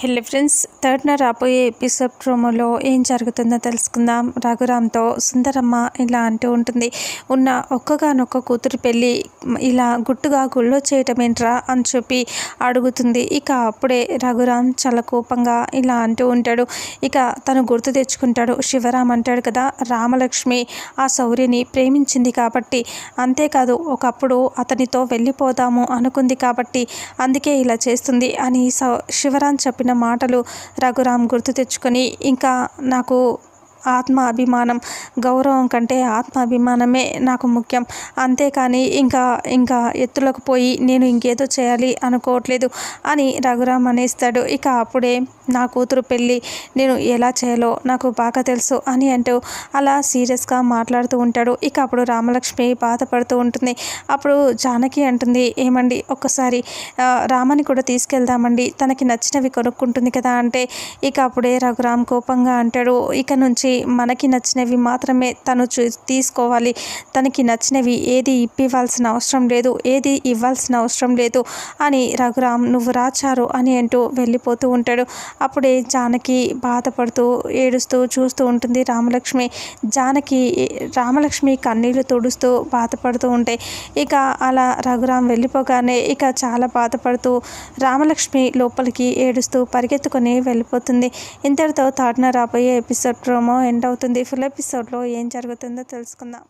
Hello friends థర్డ్న రాబోయే episode ప్రోమోలో ఏం జరుగుతుందో తెలుసుకుందాం. రఘురామ్తో సుందరమ్మ ఇలా అంటూ ఉంటుంది. ఉన్న ఒక్కగానొక్క కూతురు పెళ్ళి ఇలా గుట్టుగా గుళ్ళో చేయటం ఏంట్రా అని చెప్పి అడుగుతుంది. ఇక అప్పుడే రఘురామ్ చాలా కోపంగా ఇలా అంటూ ఉంటాడు. ఇక తను గుర్తు తెచ్చుకుంటాడు. శివరామ్ అంటాడు కదా రామలక్ష్మి ఆ శౌర్యని ప్రేమించింది కాబట్టి అంతేకాదు ఒకప్పుడు అతనితో వెళ్ళిపోదాము అనుకుంది కాబట్టి అందుకే ఇలా చేస్తుంది అని శివరామ్ చెప్పిన మాటలు రఘురామ్ గుర్తు తెచ్చుకొని ఇంకా నాకు ఆత్మ అభిమానం గౌరవం కంటే ఆత్మాభిమానమే నాకు ముఖ్యం. అంతేకాని ఇంకా ఇంకా ఎత్తులకు పోయి నేను ఇంకేదో చేయాలి అనుకోవట్లేదు అని రఘురామ్ అనేస్తాడు. ఇక అప్పుడే నా కూతురు పెళ్ళి నేను ఎలా చేయాలో నాకు బాగా తెలుసు అని అంటూ అలా సీరియస్గా మాట్లాడుతూ ఉంటాడు. ఇక అప్పుడు రామలక్ష్మి బాధపడుతూ ఉంటుంది. అప్పుడు జానకి అంటుంది ఏమండి ఒక్కసారి రామని కూడా తీసుకెళ్దామండి. తనకి నచ్చినవి కొనుక్కుంటుంది కదా అంటే. ఇక అప్పుడే రఘురామ్ కోపంగా అంటాడు ఇక నుంచి చూసి మనకి నచ్చినవి మాత్రమే తను తీసుకోవాలి. తనకి నచ్చినవి ఏది ఇప్పివ్వాల్సిన అవసరం లేదు ఏది ఇవ్వాల్సిన అవసరం లేదు అని రఘురామ్ నువ్వు రాచారు అని అంటూ వెళ్ళిపోతూ ఉంటాడు. అప్పుడే జానకి బాధపడుతూ ఏడుస్తూ చూస్తూ ఉంటుంది రామలక్ష్మి. జానకి రామలక్ష్మి కన్నీళ్ళు తుడుస్తూ బాధపడుతూ ఉంటాయి ఇక అలా రఘురామ్ వెళ్ళిపోగానే ఇక చాలా బాధపడుతూ రామలక్ష్మి లోపలికి ఏడుస్తూ పరిగెత్తుకొని వెళ్ళిపోతుంది. ఇంతటితో తాటిన రాబోయే ఎపిసోడ్ ప్రోమో ఎండ్ అవుతుంది. ఫుల్ ఎపిసోడ్లో ఏం జరుగుతుందో తెలుసుకుందాం.